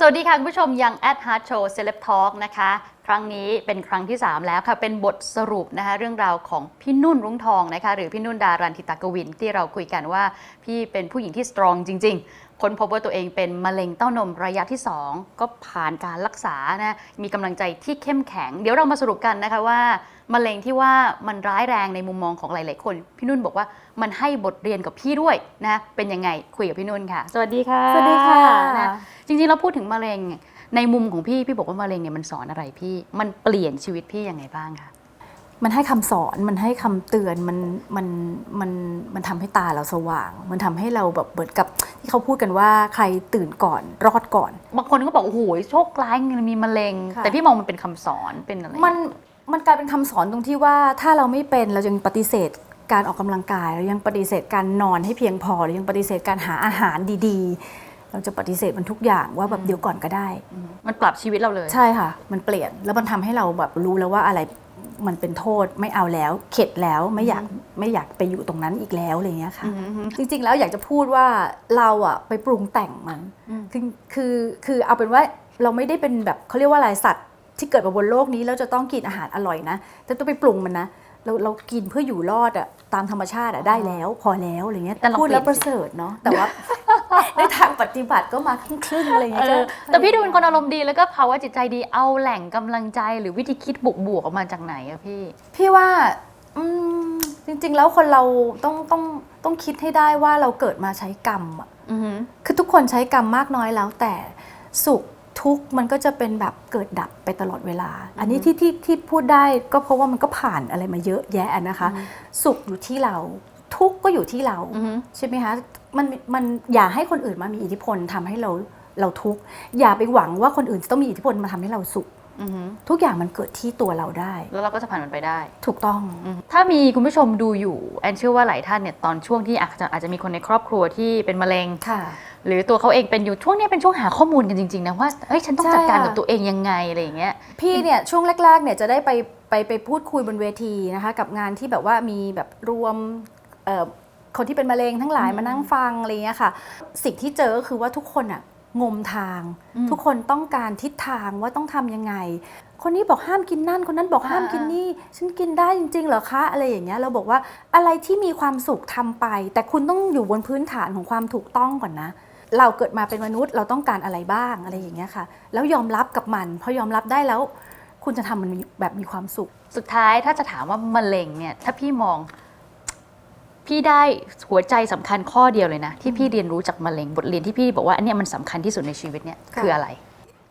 สวัสดีค่ะ คุณผู้ชมยัง at Heart Show Celeb Talk นะคะ ครั้งนี้เป็นครั้งที่ 3 แล้วค่ะ เป็นบทสรุปนะคะเรื่องราวของพี่นุ่นรุ้งทองนะคะ หรือพี่นุ่นดารันทิตากวินที่เราคุยกันว่า พี่เป็นผู้หญิงที่สตรองจริง ๆ ค้นพบว่าตัวเองเป็นมะเร็งเต้านมระยะที่ 2 ก็ผ่านการรักษานะมีกำลังใจที่เข้มแข็ง เดี๋ยวเรามาสรุปกันนะคะว่า มะเร็งที่ว่ามันร้ายแรงในมุมมองของหลาย ๆ คน พี่นุ่นบอกว่ามันให้บทเรียนกับพี่ด้วยนะเป็นยังไงคุยกับพี่นุ่นค่ะ สวัสดีค่ะสวัสดีค่ะนะจริง ๆ เราพูดถึงมะเร็งในมุมของพี่พี่บอกว่ามะเร็งเนี่ยมันสอนอะไรพี่ มันเปลี่ยนชีวิตพี่ยังไงบ้างคะมันให้คำสอนมันให้คำเตือนมันมันมันมันทำให้ตาเราสว่าง มันทำให้เราแบบเหมือนกับที่เขาพูดกันว่าใครตื่นก่อนรอดก่อน บางคนก็บอกโอ้โหโชคร้ายมีมะเร็งค่ะแต่พี่มองมันเป็นคำสอนเป็นอะไรมัน มันกลายเป็นคำสอนตรงที่ว่าถ้าเราไม่เป็นเรายังปฏิเสธการออกกำลังกายเรายังปฏิเสธการนอนให้เพียงพอเรายังปฏิเสธการหาอาหารดีๆ เราจะปฏิเสธมันทุกอย่างว่าแบบเดี๋ยวก่อนก็ได้ มันปรับชีวิตเราเลย ใช่ค่ะ มันเปลี่ยนแล้วมันทำให้เราแบบรู้แล้วว่าอะไรมันเป็นโทษไม่เอาแล้ว เข็ดแล้วไม่อยากไม่อยากไปอยู่ตรงนั้นอีกแล้วอะไรอย่างเงี้ยค่ะอืมอืมจริงๆแล้วอยากจะพูดว่าเราอะไปปรุงแต่งมันอืมคือคือคือเอาเป็นว่าเราไม่ได้เป็นแบบเขาเรียกว่าอะไรสัตว์ ที่เกิดมาบนโลกนี้แล้วจะต้องกินอาหารอร่อยนะแต่ต้องไปปรุงมันนะเราเรากินเพื่ออยู่รอดอะตามธรรมชาติอะได้แล้วพอแล้วอะไรเงี้ยแต่ลองพูดแล้วเปลี่ปยนระเสริฐเนาะแต่ว่า ในทางปฏิบัติก็มาครึ่งๆอะไรเงี้ยเอก็อแต่พี่ดูเป็นคนอารมณ์ดีแล้วก็ภาวะจิตใจดีเอาแหล่งกำลังใจหรือวิธีคิดบวกๆออกมาจากไหนอะพี่ พี่ว่าอืมจริงๆ แล้วคนเราต้องต้องต้องคิดให้ได้ว่าเราเกิดมาใช้กรรมอะอือหือคือทุกคนใช้กรรมมากน้อยแล้วแต่สุข ทุกข์มันก็จะเป็นแบบเกิดดับไปตลอดเวลา อันนี้ที่ที่ที่พูดได้ก็เพราะว่ามันก็ผ่านอะไรมาเยอะแยะนะคะ สุขอยู่ที่เราทุกข์ก็อยู่ที่เราอือหือใช่ไหมคะมันมันอย่าให้คนอื่นมามีอิทธิพลทำให้เราเราทุกข์อย่าไปหวังว่าคนอื่นจะต้องมีอิทธิพลมาทำให้เราสุขอือหือ ทุกอย่างมันเกิดที่ตัวเราได้ แล้วเราก็จะผ่านมันไปได้ ถูกต้อง ถ้ามีคุณผู้ชมดูอยู่แอนเชื่อว่าหลายท่านเนี่ยตอนช่วงที่อาจจะอาจจะมีคนในครอบครัวที่เป็นมะเร็งค่ะ หรือตัวเขาเองเป็นอยู่ช่วงเนี้ยเป็นช่วงหาข้อมูลกันจริงๆนะว่าเฮ้ยฉันต้องใช่จัดการค่ะกับตัวเองยังไงอะไรอย่างเงี้ยพี่เนี่ยช่วงแรกๆเนี่ยจะได้ไปไปไปพูดคุยบนเวทีนะคะกับงานที่แบบว่ามีแบบรวมเอ่อคนที่เป็นมะเร็งทั้งหลายมานั่งฟังอะไรเงี้ยค่ะ สิ่งที่เจอก็คือว่าทุกคนอะ งมทางอืมทุกคนต้องการทิศทางว่าต้องทำยังไง คนนี้บอกห้ามกินนั่น คนนั้นบอกห้ามอ่ากินนี่ ฉันกินได้จริง ๆ เหรอคะ อะไรอย่างเงี้ย เราบอกว่าอะไรที่มีความสุขทำไป แต่คุณต้องอยู่บนพื้นฐานของความถูกต้องก่อนนะ เราเกิดมาเป็นมนุษย์เราต้องการอะไรบ้างอะไรอย่างเงี้ยค่ะ แล้วยอมรับกับมันพอยอมรับได้แล้ว คุณจะทำมันมีแบบมีความสุข สุดท้ายถ้าจะถามว่ามะเร็งเนี่ยถ้าพี่มอง พี่ได้หัวใจสำคัญข้อเดียวเลยนะ ที่พี่เรียนรู้จากมะเร็งบทเรียนที่พี่บอกว่าอันเนี้ยมันสำคัญที่สุดในชีวิตเนี่ยค่ะคืออะไร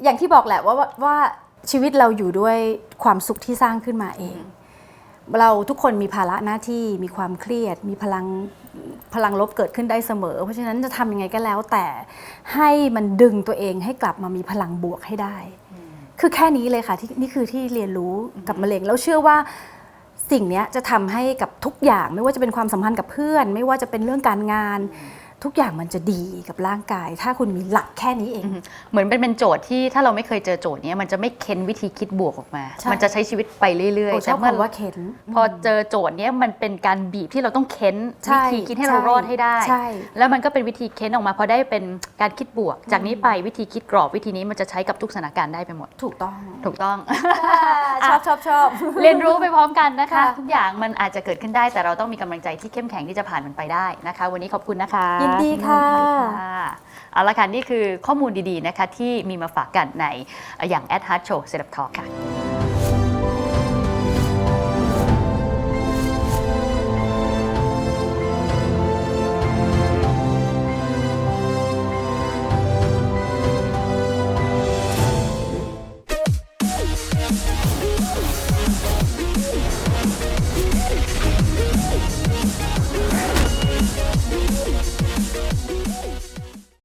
อย่างที่บอกแหละว่าว่าว่าชีวิตเราอยู่ด้วยความสุขที่สร้างขึ้นมาเอง เราทุกคนมีภาระหน้าที่มีความเครียด มีพลังพลังลบเกิดขึ้นได้เสมอ เพราะฉะนั้นจะทำยังไงก็แล้ว แต่ให้มันดึงตัวเองให้กลับมามีพลังบวกให้ได้ คือแค่นี้เลยค่ะที่นี่คือที่เรียนรู้กับมะเร็งแล้วเชื่อว่า สิ่งนี้จะทำให้กับทุกอย่างไม่ว่าจะเป็นความสัมพันธ์กับเพื่อน ไม่ว่าจะเป็นเรื่องการงาน ทุกอย่างมันจะดีกับร่างกาย ถ้าคุณมีหลักแค่นี้เอง เหมือนเป็นเป็นโจทย์ที่ถ้าเราไม่เคยเจอโจทย์เนี้ยมันจะไม่เค้นวิธีคิดบวกออกมาใช่มันจะใช้ชีวิตไปเรื่อยโอ้ๆชอบเมื่อคำว่าเข็นพอเจอโจทย์เนี้ยมันเป็นการบีบที่เราต้องเค้นใช่วิธีคิดให้เรารอดให้ได้ใช่แล้วมันก็เป็นวิธีเค้นออกมาพอได้เป็นการคิดบวก จากนี้ไปวิธีคิดกรอบวิธีนี้มันจะใช้กับทุกสถานการณ์ได้ไปหมด ถูกต้องถูกต้องชอบชอบชอบเรียนรู้ไปพร้อมกันนะคะค่ะทุกอย่างมันอาจจะเกิดขึ้นได้แต่เราต้องมีกำลังใจที่เข้มแข็งที่จะผ่านมันไปได้นะคะ วันนี้ขอบคุณนะคะยินดีค่ะค่ะเอาละค่ะนี่คือข้อมูลดีๆนะคะที่มีมาฝากกันในอย่าง Ad Heart Show เซ e ับทอค่ะ